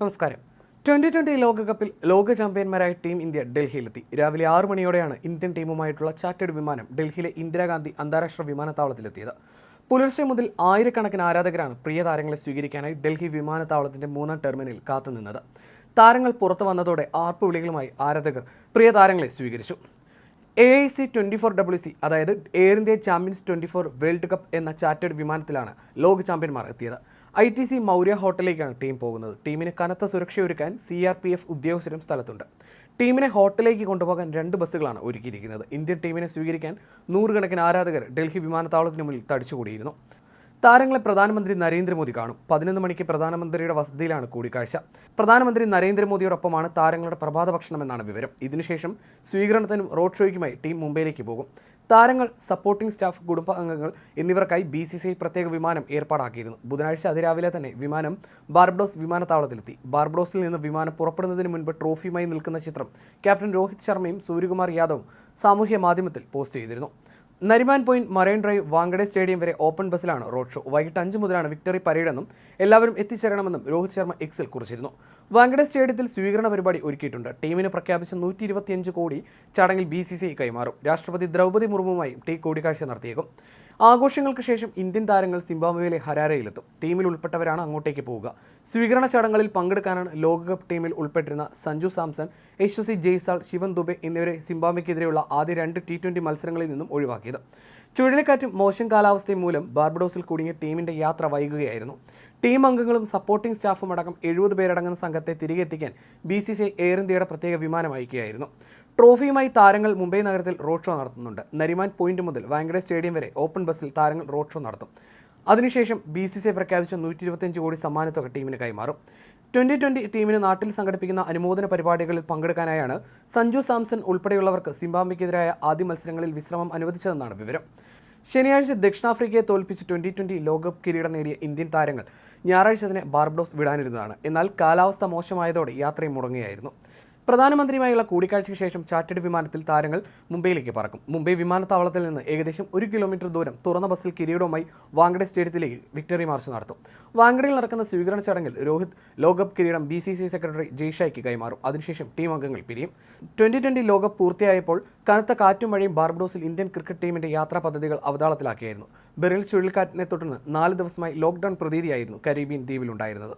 നമസ്കാരം. Twenty twenty ലോകകപ്പിൽ ലോക ചാമ്പ്യന്മാരായ ടീം ഇന്ത്യ ഡൽഹിയിലെത്തി. രാവിലെ ആറു മണിയോടെയാണ് ഇന്ത്യൻ ടീമുമായിട്ടുള്ള ചാർട്ടേഡ് വിമാനം ഡൽഹിയിലെ ഇന്ദിരാഗാന്ധി അന്താരാഷ്ട്ര വിമാനത്താവളത്തിലെത്തിയത്. പുലർച്ചെ മുതൽ ആയിരക്കണക്കിന് ആരാധകരാണ് പ്രിയ താരങ്ങളെ സ്വീകരിക്കാനായി ഡൽഹി വിമാനത്താവളത്തിന്റെ മൂന്നാം ടെർമിനലിൽ കാത്തുനിന്നത്. താരങ്ങൾ പുറത്തു വന്നതോടെ ആർപ്പുവിളികളുമായി ആരാധകർ പ്രിയ താരങ്ങളെ സ്വീകരിച്ചു. A I C twenty four W C അതായത് air India champions twenty four world cup എന്ന ചാറ്റേഡ് വിമാനത്തിലാണ് ലോക ചാമ്പ്യന്മാർ എത്തിയത്. ഐ ടി സി മൗര്യ ഹോട്ടലിലേക്കാണ് ടീം പോകുന്നത്. ടീമിന് കനത്ത സുരക്ഷയൊരുക്കാൻ സി ആർ പി എഫ് ഉദ്യോഗസ്ഥരും സ്ഥലത്തുണ്ട്. ടീമിനെ ഹോട്ടലിലേക്ക് കൊണ്ടുപോകാൻ രണ്ട് ബസ്സുകളാണ് ഒരുക്കിയിരിക്കുന്നത്. ഇന്ത്യൻ ടീമിനെ സ്വീകരിക്കാൻ നൂറുകണക്കിന് ആരാധകർ ഡൽഹി വിമാനത്താവളത്തിന് മുന്നിൽ തടിച്ചുകൂടിയിരുന്നു. താരങ്ങളെ പ്രധാനമന്ത്രി നരേന്ദ്രമോദി കാണും. പതിനൊന്ന് മണിക്ക് പ്രധാനമന്ത്രിയുടെ വസതിയിലാണ് കൂടിക്കാഴ്ച. പ്രധാനമന്ത്രി നരേന്ദ്രമോദിയോടൊപ്പമാണ് താരങ്ങളുടെ പ്രഭാത ഭക്ഷണം എന്നാണ് വിവരം. ഇതിനുശേഷം സ്വീകരണത്തിനും റോഡ് ഷോയ്ക്കുമായി ടീം മുംബൈയിലേക്ക് പോകും. താരങ്ങൾ സപ്പോർട്ടിംഗ് സ്റ്റാഫ് കുടുംബാംഗങ്ങൾ എന്നിവർക്കായി ബി സി സി ഐ പ്രത്യേക വിമാനം ഏർപ്പാടാക്കിയിരുന്നു. ബുധനാഴ്ച അതിരാവിലെ തന്നെ വിമാനം ബാർബഡോസ് വിമാനത്താവളത്തിലെത്തി. ബാർബഡോസിൽ നിന്ന് വിമാനം പുറപ്പെടുന്നതിന് മുൻപ് ട്രോഫിയുമായി നിൽക്കുന്ന ചിത്രം ക്യാപ്റ്റൻ രോഹിത് ശർമ്മയും സൂര്യകുമാർ യാദവും സാമൂഹ്യ മാധ്യമത്തിൽ പോസ്റ്റ് ചെയ്തിരുന്നു. Nariman point Marine Drive Wankhede stadium വരെ ഓപ്പൺ ബസ്സിലാണ് റോഡ് ഷോ. വൈകിട്ട് അഞ്ച് മുതലാണ് വിക്ടറി പരേഡെന്നും എല്ലാവരും എത്തിച്ചേരണമെന്നും രോഹിത് ശർമ്മ എക്സിൽ കുറിച്ചിരുന്നു. വാങ്കഡെ സ്റ്റേഡിയത്തിൽ സ്വീകരണ പരിപാടി ഒരുക്കിയിട്ടുണ്ട്. ടീമിന് പ്രഖ്യാപിച്ച നൂറ്റി ഇരുപത്തിയഞ്ച് കോടി ചടങ്ങിൽ ബി സി സി കൈമാറും. രാഷ്ട്രപതി ദ്രൗപദി മുർമുവുമായും ടീ കൂടിക്കാഴ്ച നടത്തിയേക്കും. ആഘോഷങ്ങൾക്ക് ശേഷം ഇന്ത്യൻ താരങ്ങൾ സിംബാബ്വേയിലെ ഹരാരയിലെത്തും. ടീമിൽ ഉൾപ്പെട്ടവരാണ് അങ്ങോട്ടേക്ക് പോവുക. സ്വീകരണ ചടങ്ങുകളിൽ പങ്കെടുക്കാനാണ് ലോകകപ്പ് ടീമിൽ ഉൾപ്പെട്ടിരുന്ന സഞ്ജു സാംസൺ യശസ്വി ജയ്സാൾ ശിവൻ ദുബെ എന്നിവരെ സിംബാബ്വെക്കെതിരെയുള്ള ആദ്യ രണ്ട് ടി ട്വന്റി മത്സരങ്ങളിൽ നിന്നും ഒഴിവാക്കിയത്. ചുഴലിക്കാറ്റും മോശം കാലാവസ്ഥയും മൂലം ബാർബഡോസിൽ കുടുങ്ങിയ ടീമിന്റെ യാത്ര വൈകുകയായിരുന്നു. ടീം അംഗങ്ങളും സപ്പോർട്ടിംഗ് സ്റ്റാഫും അടക്കം എഴുപത് പേരടങ്ങുന്ന സംഘത്തെ തിരികെ എത്തിക്കാൻ ബി സി സി എയർ ഇന്ത്യയുടെ പ്രത്യേക വിമാനം അയക്കുകയായിരുന്നു. ട്രോഫിയുമായി താരങ്ങൾ മുംബൈ നഗരത്തിൽ റോഡ് ഷോ നടത്തുന്നുണ്ട്. നരിമാൻ പോയിന്റ് മുതൽ വാങ്കഡെ സ്റ്റേഡിയം വരെ ഓപ്പൺ ബസ്സിൽ താരങ്ങൾ റോഡ് ഷോ നടത്തും. അതിനുശേഷം ബി സി സി പ്രഖ്യാപിച്ച നൂറ്റി ഇരുപത്തിയഞ്ച് കോടി സമ്മാനത്തുക ടീമിന് കൈമാറും. ട്വന്റി ട്വന്റി ടീമിന് നാട്ടിൽ സംഘടിപ്പിക്കുന്ന അനുമോദന പരിപാടികളിൽ പങ്കെടുക്കാനായാണ് സഞ്ജു സാംസൺ ഉൾപ്പെടെയുള്ളവർക്ക് സിംബാബ്വയ്ക്കെതിരായ ആദ്യ മത്സരങ്ങളിൽ വിശ്രമം അനുവദിച്ചതെന്നാണ് വിവരം. ശനിയാഴ്ച ദക്ഷിണാഫ്രിക്കയെ തോൽപ്പിച്ച് ട്വന്റി ട്വന്റി ലോകകപ്പ് കിരീടം നേടിയ ഇന്ത്യൻ താരങ്ങൾ ഞായറാഴ്ച തന്നെ ബാർബഡോസ് വിടാനിരുന്നതാണ്. എന്നാൽ കാലാവസ്ഥ മോശമായതോടെ യാത്രയും മുടങ്ങുകയായിരുന്നു. പ്രധാനമന്ത്രിയുമായുള്ള കൂടിക്കാഴ്ചയ്ക്ക് ശേഷം ചാർട്ടേഡ് വിമാനത്തിൽ താരങ്ങൾ മുംബൈയിലേക്ക് പറക്കും. മുംബൈ വിമാനത്താവളത്തിൽ നിന്ന് ഏകദേശം ഒരു കിലോമീറ്റർ ദൂരം തുറന്ന ബസ്സിൽ കിരീടവുമായി വാങ്കഡെ സ്റ്റേഡിയത്തിലേക്ക് വിക്ടറി മാർച്ച് നടത്തും. വാങ്കഡയിൽ നടക്കുന്ന സ്വീകരണ ചടങ്ങിൽ രോഹിത് ലോകകപ്പ് കിരീടം ബി സി സി സെക്രട്ടറി ജയ്ഷായ്ക്ക് കൈമാറും. അതിനുശേഷം ടീം അംഗങ്ങൾ പിരിയും. ട്വന്റി ട്വന്റി ലോകകപ്പ് പൂർത്തിയായപ്പോൾ കനത്ത കാറ്റും മഴയും ബാർബഡോസിൽ ഇന്ത്യൻ ക്രിക്കറ്റ് ടീമിന്റെ യാത്രാ പദ്ധതികൾ അവതാളത്തിലാക്കിയായിരുന്നു. ബെറിൽ ചുഴലിക്കാറ്റിനെ തുടർന്ന് നാല് ദിവസമായി ലോക്ക്ഡൌൺ പ്രതീതിയായിരുന്നു കരീബിയൻ ദ്വീപിലുണ്ടായിരുന്നത്.